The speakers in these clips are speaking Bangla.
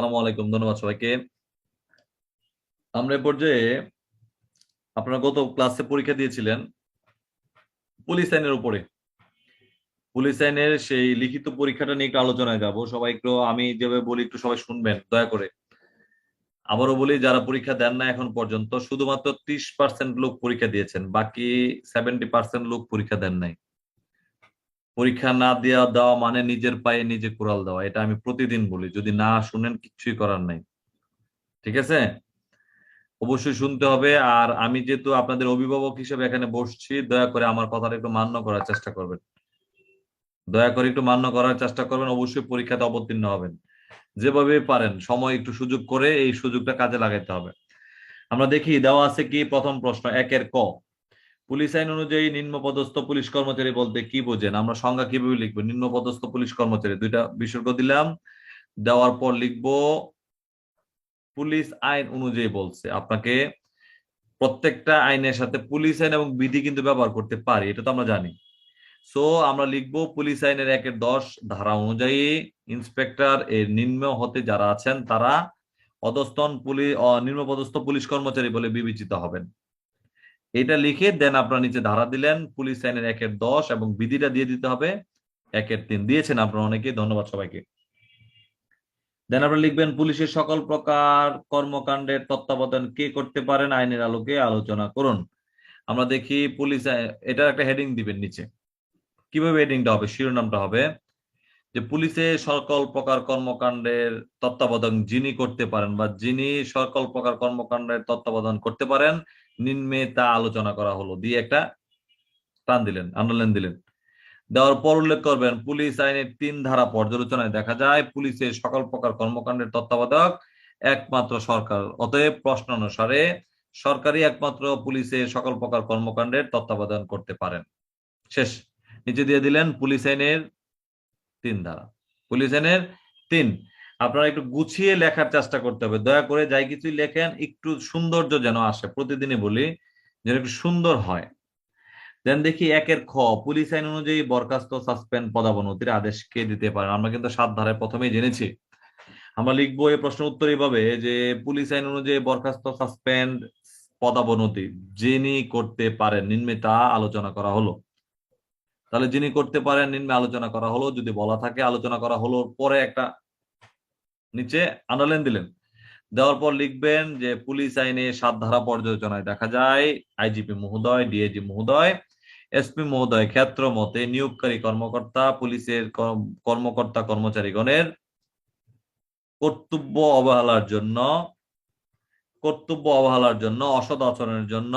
আসসালামু আলাইকুম, ধন্যবাদ সবাইকে। আমরা পর্যায়ে আপনারা গত ক্লাসে পরীক্ষা দিয়েছিলেন পুলিশ আইনের উপরে। পুলিশ আইনের সেই লিখিত পরীক্ষাটা নিয়ে একটু আলোচনায় যাব। সবাই একটু, আমি যেভাবে বলি একটু সবাই শুনবেন, দয়া করে। আবারও বলি, যারা পরীক্ষা দেন না এখন পর্যন্ত, শুধুমাত্র ত্রিশ পার্সেন্ট লোক পরীক্ষা দিয়েছেন, বাকি সেভেন্টি পার্সেন্ট লোক পরীক্ষা দেন নাই। পরীক্ষা না দেওয়া দেওয়া মানে নিজের পায়ে নিজে কোরাল দেওয়া। এটা আমি প্রতিদিন বলি। যদি না শুনেন কিচ্ছুই করার নাই। ঠিক আছে? অবশ্যই শুনতে হবে। আর আমি যেহেতু আপনাদের অভিভাবক হিসেবে এখানে বসছি, দয়া করে আমার কথাটা একটু মান্য করার চেষ্টা করবেন। দয়া করে একটু মান্য করার চেষ্টা করবেন। অবশ্যই পরীক্ষাতে অবতীর্ণ হবেন। যেভাবে পারেন, সময় একটু সুযোগ করে এই সুযোগটা কাজে লাগাইতে হবে। আমরা দেখি, দেওয়া আছে কি? প্রথম প্রশ্ন, একের ক। পুলিশ আইন অনুযায়ী নিম্নপদস্থ পুলিশ কর্মচারী বলতে কি বোঝেন? আমরা সংজ্ঞা কীভাবে লিখব? নিম্নপদস্থ পুলিশ কর্মচারী, দুইটা বিসর্গ দিলাম। দেওয়ার পর লিখব, পুলিশ আইন অনুযায়ী বলছে। আপনাকে প্রত্যেকটা আইনের সাথে পুলিশ আইন এবং বিধি কিন্তু ব্যবহার করতে পারি, এটা তো আমরা জানি। সো আমরা লিখব, পুলিশ আইনের একের দশ ধারা অনুযায়ী ইন্সপেক্টর এর নিম্ন হতে যারা আছেন, তারা অধস্তন পুলিশ নিম্নপদস্থ পুলিশ কর্মচারী বলে বিবেচিত হবেন। এটা লিখে দেন আপনারা নিচে ধারা দিলেন, পুলিশ আইনের একের দশ এবং বিধিটা দিয়ে দিতে হবে, একের তিন। দিয়েছেন আপনারা অনেকে ধন্যবাদ সবাইকে। দেন আপনারা লিখবেন, পুলিশের সকল প্রকার কর্মকাণ্ডের তত্ত্বাবধান কে করতে পারেন, আইনের আলোকে আলোচনা করুন। আমরা দেখি পুলিশ এটার একটা হেডিং দিবেন নিচে। কীভাবে হেডিংটা হবে? শিরোনামটা হবে যে পুলিশে সকল প্রকার কর্মকাণ্ডের তত্ত্বাবধান যিনি করতে পারেন বা যিনি সকল প্রকার কর্মকাণ্ডের তত্ত্বাবধান করতে পারেন, নিম্নে তা আলোচনা করা হলো। দিয়ে একটা টান দিলেন আন্ডারলাইন দিলেন। দেওয়ার পর উল্লেখ করবেন, পুলিশ আইনের তিন ধারা পর্যালোচনায় দেখা যায় পুলিশের সকল প্রকার কর্মকাণ্ডের তত্ত্বাবধায়ক একমাত্র সরকার। অতএব প্রশ্ন অনুসারে সরকারই একমাত্র পুলিশের সকল প্রকার কর্মকাণ্ডের তত্ত্বাবধান করতে পারেন। শেষ। নিচে দিয়ে দিলেন, পুলিশ আইনের তিন ধারা পুলিশ আইনের তিন। আপনারা একটু গুছিয়ে লেখার চেষ্টা করতে হবে। দয়া করে যাই কিছুই লেখেন, একটু সৌন্দর্য যেন আসে। প্রতিদিনই বলি, যেন একটু সুন্দর হয়। দেন দেখি একের খ, পুলিশ আইন অনুযায়ী বরখাস্ত, সাসপেন্ড, পদাবনতির আদেশ কে দিতে পারেন আমরা কিন্তু সাত ধারায় প্রথমেই জেনেছি। আমরা লিখব এই প্রশ্ন উত্তর এইভাবে, যে পুলিশ আইন অনুযায়ী বরখাস্ত, সাসপেন্ড, পদাবনতি যিনি করতে পারেন নিম্নে তা আলোচনা করা হলো। তাহলে যিনি করতে পারেন, নিম্নে আলোচনা করা হলো, যদি বলা থাকে আলোচনা করা হলো, পরে একটা নিচে আন্ডারলাইন দিলেন। দেওয়ার পর লিখবেন যে, পুলিশ আইনে সাত ধারা পর্যালোচনায় দেখা যায়, আইজিপি মহোদয়, ডিআইজি মহোদয়, এসপি মহোদয় ক্ষেত্র মতে নিয়োগকারী কর্মকর্তা, পুলিশের কর্মকর্তা কর্মচারীগণের কর্তব্য অবহেলার জন্য, কর্তব্য অবহেলার জন্য, অসৎ আচরণের জন্য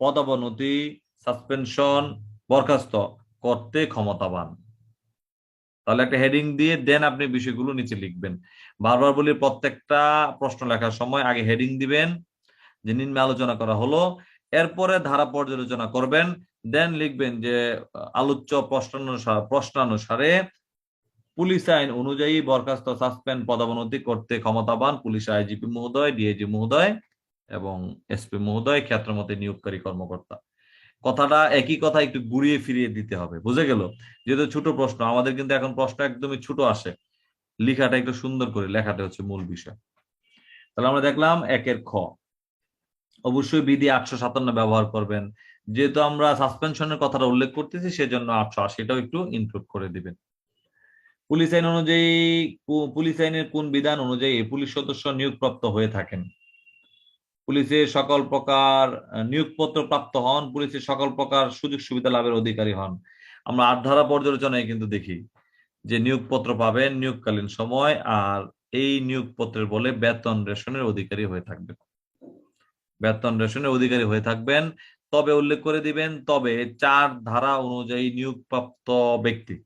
পদাবনতি, সাসপেনশন বরখাস্ত করতে ক্ষমতাবান। তাহলে একটা হেডিং দিয়ে দেন আপনি বিষয়গুলো নিচে লিখবেন। বারবার বলি, প্রত্যেকটা প্রশ্ন লেখার সময় আগে হেডিং দিবেন, যে নিম্নে আলোচনা করা হলো, এরপরে ধারা পর্যালোচনা করবেন দেন লিখবেন যে, আলোচ্য প্রশ্নানুসার প্রশ্নানুসারে পুলিশ আইন অনুযায়ী বরখাস্ত সাসপেন্ড পদোন্নতি করতে ক্ষমতাবান পুলিশ আইজিপি মহোদয় ডিআইজি মহোদয় এবং এসপি মহোদয়, ক্ষেত্রমতে নিয়োগকারী কর্মকর্তা। কথাটা একই কথা একটু ঘুরিয়ে ফিরিয়ে দিতে হবে। বুঝে গেল? যেহেতু ছোট প্রশ্ন, আমাদের কিন্তু এখন প্রশ্ন একদমই ছোট আসে। লেখাটা একটু সুন্দর করে, লেখাটা হচ্ছে মূল বিষয়। তাহলে আমরা দেখলাম একের খ। অবশ্যই বিধি আটশো সাতান্ন ব্যবহার করবেন। যেহেতু আমরা সাসপেনশনের কথাটা উল্লেখ করতেছি, সেজন্য আটশো আশিটাও একটু ইনক্লুড করে দিবেন। পুলিশ আইন অনুযায়ী পুলিশ আইনের কোন বিধান অনুযায়ী পুলিশ সদস্য নিয়োগপ্রাপ্ত হয়ে থাকেন? পুলিশের সকল প্রকার নিয়োগপত্র প্রাপ্ত হন, পুলিশের সকল প্রকার সুযোগ সুবিধা লাভের অধিকারী হন। আমরা আট ধারা পর্যালোচনায় কিন্তু দেখি যে নিয়োগপত্র পাবেন নিয়োগকালীন সময় আর এই নিয়োগপত্রের বলে বেতন রেশনের অধিকারী হয়ে থাকবেন। বেতন রেশনের অধিকারী হয়ে থাকবেন, তবে উল্লেখ করে দিবেন, তবে চার ধারা অনুযায়ী নিয়োগপ্রাপ্ত ব্যক্তি,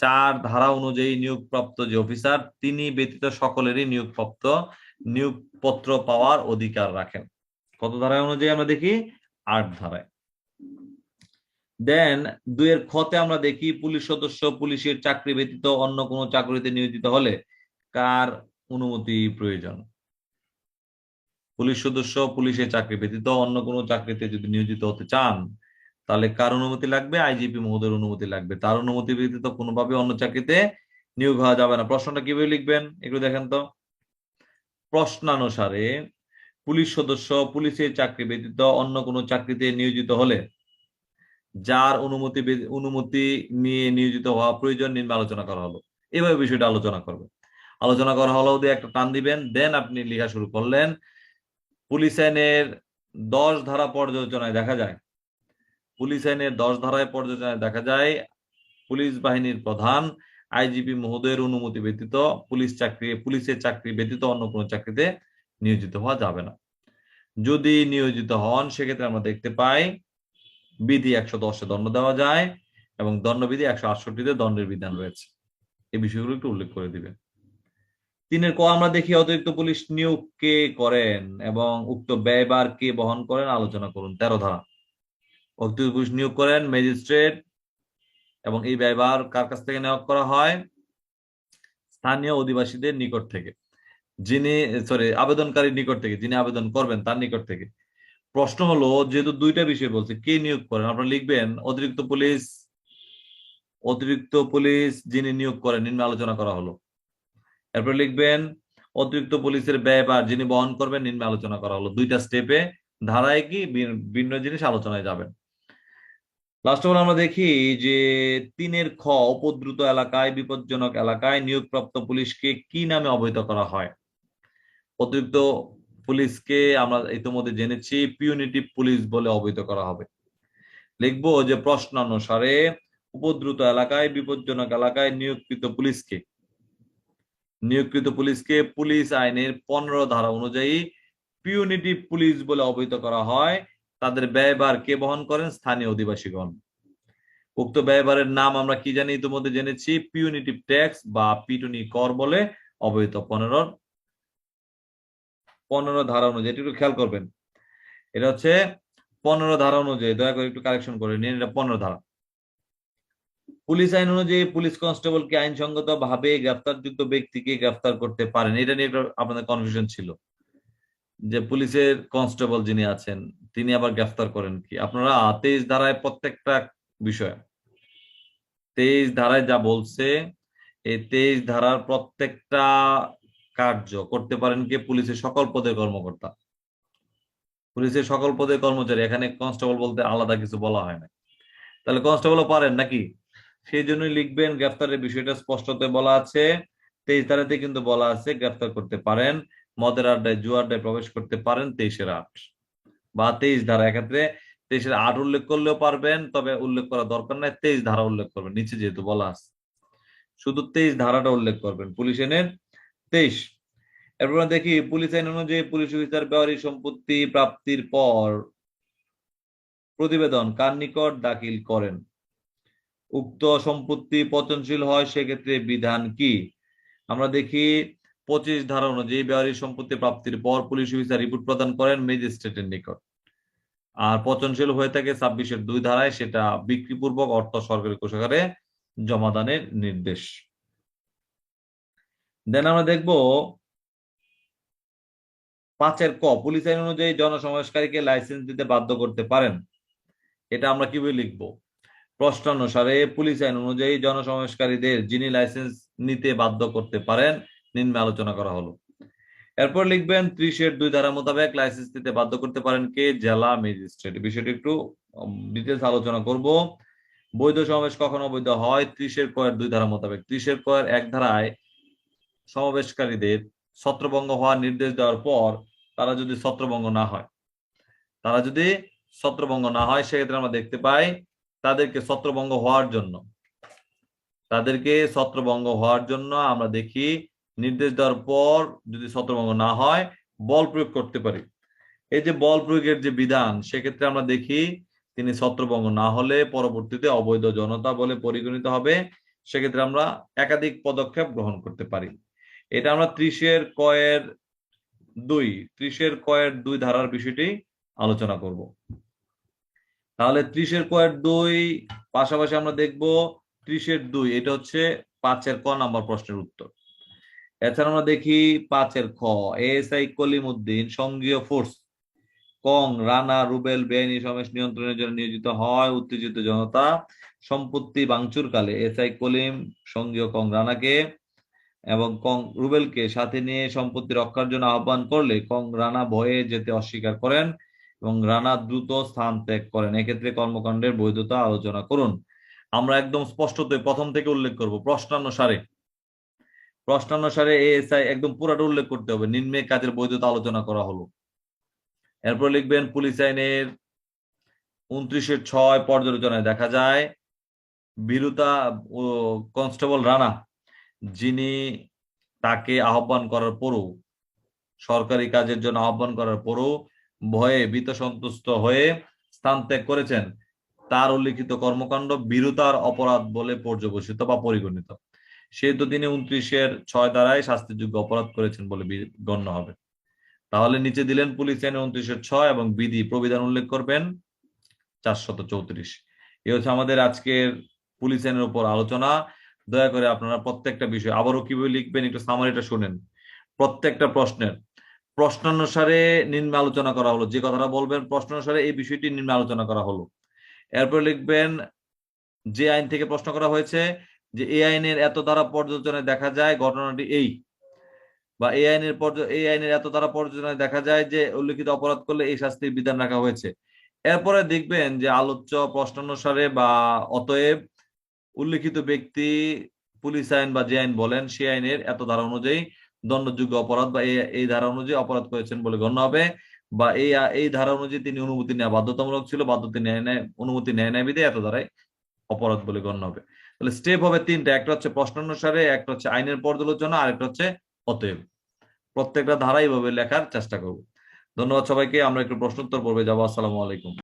চার ধারা অনুযায়ী নিয়োগপ্রাপ্ত যে অফিসার, তিনি ব্যতীত সকলেরই নিয়োগপ্রাপ্ত নিয়োগপত্র পাওয়ার অধিকার রাখেন। কত ধারায় অনুযায়ী আমরা দেখি? আট ধারায়। দেন দুইয়ের খতে আমরা দেখি, পুলিশ সদস্য, পুলিশের চাকরি ব্যতীত অন্য কোনো চাকরিতে নিয়োজিত হলে কার অনুমতি প্রয়োজন? পুলিশ সদস্য, পুলিশের চাকরি ব্যতীত অন্য কোনো চাকরিতে যদি নিয়োজিত হতে চান, তাহলে কার অনুমতি লাগবে? আইজিপি মহোদয়ের অনুমতি লাগবে। তার অনুমতি ব্যতীত কোনোভাবে অন্য চাকরিতে নিয়োগ হওয়া যাবে না। প্রশ্নটা কীভাবে লিখবেন? একটু দেখেন তো। প্রশ্নানুসারে পুলিশ সদস্য, পুলিশের চাকরি ব্যতীত অন্য কোনো চাকরিতে নিয়োজিত হলে, যার অনুমতি অনুমতি নিয়ে নিয়োজিত হওয়া প্রয়োজন নিম্ন আলোচনা করা হলো। এভাবে বিষয়টা আলোচনা করবে। আলোচনা করা হলো, দিয়ে একটা টান দিবেন, দেন আপনি লেখা শুরু করলেন। পুলিশ আইনের দশ ধারা পর্যালোচনায় দেখা যায়, পুলিশ আইনের দশ ধারায় পর্যালোচনায় দেখা যায়, পুলিশ বাহিনীর প্রধান আইজিপি মহোদয়ের অনুমতি ব্যতীত পুলিশ চাকরি, পুলিশের চাকরি ব্যতীত অন্য কোনো চাকরিতে নিয়োজিত হওয়া যাবে না। যদি নিয়োজিত হন, সেক্ষেত্রে আমরা দেখতে পাই বিধি একশো দশে দণ্ড দেওয়া যায় এবং দণ্ডবিধি একশো আটষট্টিতে দণ্ডের বিধান রয়েছে। এই বিষয়গুলো একটু উল্লেখ করে দিবেন। তিনের ক, আমরা দেখি অতিরিক্ত পুলিশ নিয়োগ কে করেন এবং উক্ত ব্যয়বার কে বহন করেন? আলোচনা করুন। তেরো ধারা। অতিরিক্ত পুলিশ নিয়োগ করেন ম্যাজিস্ট্রেট এবং এই ব্যয়বার কার কাছ থেকে নিয়োগ করা হয়? স্থানীয় অধিবাসীদের নিকট থেকে। যিনি সরি আবেদনকারীর নিকট থেকে, যিনি আবেদন করবেন তার নিকট থেকে। প্রশ্ন হলো, যেহেতু দুইটা বিষয় বলছে, কে নিয়োগ করেন? আপনারা লিখবেন, অতিরিক্ত পুলিশ অতিরিক্ত পুলিশ যিনি নিয়োগ করেন, নিম্ন আলোচনা করা হলো। এরপর লিখবেন, অতিরিক্ত পুলিশের ব্যয়ভার যিনি বহন করবেন, নিম্ন আলোচনা করা হলো। দুইটা স্টেপে ধারায় কি ভিন্ন জিনিস আলোচনায় যাবেন। লাস্ট অফ অল আমরা দেখি যে তিনের খ, উপদ্রুত এলাকায়, বিপজ্জনক এলাকায় নিয়োগপ্রাপ্ত পুলিশকে কি নামে অবহিত করা হয়? অতিরিক্ত পুলিশকে আমরা ইতিমধ্যে জেনেছি পিউনিটিভ পুলিশ বলে অবহিত করা হবে। লিখব যে প্রশ্ন অনুসারে, উপদ্রুত এলাকায়, বিপজ্জনক এলাকায় নিয়োগকৃত পুলিশকে? নিয়োগকৃত পুলিশকে পুলিশ আইনের পনেরো ধারা অনুযায়ী পিউনিটিভ পুলিশ বলে অবহিত করা হয়। তাদের ব্যয়ভার কে বহন করেন? স্থানীয় অধিবাসীগণ। উক্ত ব্যয়ভারের নাম আমরা কি জানি? ইতিমধ্যে জেনেছি পিউনিটিভ ট্যাক্স বা পিটুনি কর বলে অবহিত। পনেরো পনেরো ধারা অনুযায়ী একটু খেয়াল করবেন। এটা হচ্ছে পনেরো ধারা অনুযায়ী, দয়া করে একটু কালেকশন করে নিন, এটা পনেরো ধারা। পুলিশ আইন অনুযায়ী পুলিশ কনস্টেবলকে আইনসঙ্গত ভাবে গ্রেফতারযোগ্য ব্যক্তিকে গ্রেফতার করতে পারেন। এটা নিয়ে আপনাদের কনফিউশন ছিল। যে পুলিশের কনস্টেবল যিনি আছেন, তিনি আবার গ্রেফতার করেন কি? আপনারা তেইশ ধারায় প্রত্যেকটা বিষয়, তেইশ ধারায় যা বলছে, এই তেইশ ধারার প্রত্যেকটা কার্য করতে পারেন কি পুলিশের সকল পদের কর্মকর্তা? পুলিশের সকল পদের কর্মচারী, এখানে কনস্টেবল বলতে আলাদা কিছু বলা হয় না। তাহলে কনস্টেবলও পারেন নাকি? সেই জন্যই লিখবেন, গ্রেফতারের বিষয়টা স্পষ্টতে বলা আছে, তেইশ ধারাতে কিন্তু বলা আছে, গ্রেফতার করতে পারেন। মদের আড্ডায়, জুয়ার আড্ডায় প্রবেশ করতে পারেন তেইশের আট। বা তেইশ ধারা এক্ষেত্রে তেইশের আট উল্লেখ করলেও পারবেন, তবে উল্লেখ করা দরকার নাই, তেইশ ধারা উল্লেখ করবেন, নিচে যেহেতু বলা আছে। শুধু তেইশ ধারাটা উল্লেখ করবেন, পুলিশ আইনের তেইশ। এরপর দেখি, পুলিশ আইন অনুযায়ী পুলিশ অফিসার ব্যবহারিক সম্পত্তি প্রাপ্তির পর প্রতিবেদন কার নিকট দাখিল করেন? উক্ত সম্পত্তি পচনশীল হয়, সেক্ষেত্রে বিধান কি? আমরা দেখি পঁচিশ ধারা অনুযায়ী ব্যবহারিক সম্পত্তি প্রাপ্তির পর পুলিশ অফিসার রিপোর্ট প্রদান করেন ম্যাজিস্ট্রেটের নিকট। আর পচনশীল হয়ে থাকে ছাব্বিশের দুই ধারায়, সেটা বিক্রিপূর্বক অর্থ সরকারি কোষাগারে জমাদানের নির্দেশ। দেন আমরা দেখব পাঁচের ক, পুলিশ আইন অনুযায়ী জনসমাবেশকারীকে লাইসেন্স দিতে বাধ্য করতে পারেন। এটা আমরা কীভাবে লিখব? প্রশ্নানুসারে পুলিশ আইন অনুযায়ী জনসমাবেশকারীদের যিনি লাইসেন্স নিতে বাধ্য করতে পারেন নিম্নে আলোচনা করা হলো। এরপর লিখবেন, ত্রিশের দুই ধারা মোতাবেক লাইসেন্স দিতে বাধ্য করতে পারেন কে? জেলা ম্যাজিস্ট্রেট বিষয়টি একটু ডিটেলস আলোচনা করব। বৈধ সমাবেশ কখন অবৈধ হয়? ত্রিশের কয়ের দুই ধারা মোতাবেক। ত্রিশের কয়ের এক ধারায় সমাবেশকারীদের ছত্রভঙ্গ হওয়ার নির্দেশ দেওয়ার পর তারা যদি ছত্রভঙ্গ না হয়, তারা যদি ছত্রভঙ্গ না হয়, সেক্ষেত্রে আমরা দেখতে পাই তাদেরকে ছত্রভঙ্গ হওয়ার জন্য, তাদেরকে ছত্রভঙ্গ হওয়ার জন্য আমরা দেখি নির্দেশ দেওয়ার পর যদি ছত্রভঙ্গ না হয়, বল প্রয়োগ করতে পারি। এই যে বল প্রয়োগের যে বিধান, সেক্ষেত্রে আমরা দেখি তিনি ছত্রভঙ্গ না হলে পরবর্তীতে অবৈধ জনতা বলে পরিগণিত হবে। সেক্ষেত্রে আমরা একাধিক পদক্ষেপ গ্রহণ করতে পারি। এটা আমরা ত্রিশের কয়ের দুই, ত্রিশের কয়ের দুই ধারার বিষয়টি আলোচনা করব। তাহলে ত্রিশের কয়ের দুই, পাশাপাশি আমরা দেখব ত্রিশের দুই, এটা হচ্ছে পাঁচের ক নাম্বার প্রশ্নের উত্তর। এছাড়া আমরা দেখি পাঁচের খ এএসআই কলিম উদ্দিন সঙ্গীয় ফোর্স, কং, রানা, রুবেল বেআইনি সমাবেশ নিয়ন্ত্রণের জন্য নিয়োজিত হয় উত্তেজিত জনতা, সম্পত্তি ভাঙচুরকালে এসআই কলিম, সঙ্গীয় কং, রানাকে এবং কং, রুবেলকে সাথে নিয়ে সম্পত্তি রক্ষার জন্য আহ্বান করলে কং, রানা ভয়ে যেতে অস্বীকার করেন এবং রানা দ্রুত স্থান ত্যাগ করেন। এক্ষেত্রে কর্মকাণ্ডের বৈধতা আলোচনা করুন। আমরা একদম স্পষ্টতই প্রথম থেকে উল্লেখ করব প্রশ্নানুসারে। প্রশ্নানুসারে এএসআই একদম পুরাটা উল্লেখ করতে হবে। নিম্নে কাজের বৈধতা আলোচনা করা হলো। এরপর লিখবেন, পুলিশ আইনের উনত্রিশের ছয় পর্যালোচনায় দেখা যায়, বীরুতা কনস্টেবল রানা, যিনি তাকে আহ্বান করার পরও, সরকারি কাজের জন্য আহ্বান করার পরও ভয়ে বিত সন্তুষ্ট হয়ে স্থান ত্যাগ করেছেন। তার উল্লিখিত কর্মকাণ্ড বিরুতার অপরাধ বলে পর্যবেসিত বা পরিগণিত। সেহেতু তিনি উনত্রিশের ছয় দ্বারাই শাস্তিযোগ্য অপরাধ করেছেন বলে গণ্য হবে। তাহলে নিচে দিলেন পুলিশ আইনে উনত্রিশের ছয় এবং বিধি প্রবিধান উল্লেখ করবেন চারশত চৌত্রিশ। এ হচ্ছে আমাদের আজকের পুলিশ আইনের উপর আলোচনা। দয়া করে আপনারা প্রত্যেকটা বিষয় আবারও কীভাবে লিখবেন একটু সামারিটা শুনেন। প্রত্যেকটা প্রশ্নের। প্রশ্নানুসারে নিম্ন আলোচনা করা হলো। যে কথাটা বলবেন প্রশ্নানুসারে এই বিষয়টি নিম্ন আলোচনা করা হলো। এরপর লিখবেন যে আইন থেকে প্রশ্ন করা হয়েছে যে এ আইনের এত দ্বারা পর্যালোচনায় দেখা যায় ঘটনাটি এই বা এই আইনের এই আইনের এত দ্বারা পর্যালোচনায় দেখা যায় যে উল্লিখিত অপরাধ করলে এই শাস্তির বিধান রাখা হয়েছে। এরপরে দেখবেন যে আলোচ্য প্রশ্নানুসারে বা অতএব উল্লিখিত ব্যক্তি, পুলিশ আইন বা যে আইন বলেন, সে আইনের এত ধারা অনুযায়ী দণ্ডযোগ্য অপরাধ বা এই ধারা অনুযায়ী অপরাধ করেছেন বলে গণ্য হবে বা এই এই ধারা অনুযায়ী তিনি অনুমতি নেওয়া বাধ্যতামূলক ছিল বাধ্যতা নেয় নেয় অনুমতি নেয় নেয় বিধে এত ধারায় অপরাধ বলে গণ্য হবে। তাহলে স্টেপ হবে তিনটা, একটা হচ্ছে প্রশ্ন অনুসারে, একটা হচ্ছে আইনের পর্যালোচনা আর একটা হচ্ছে অতএব। প্রত্যেকটা ধারা এইভাবে লেখার চেষ্টা করব। ধন্যবাদ সবাইকে, আমরা একটু প্রশ্নোত্তর পড়বে যাব। আসসালামু আলাইকুম।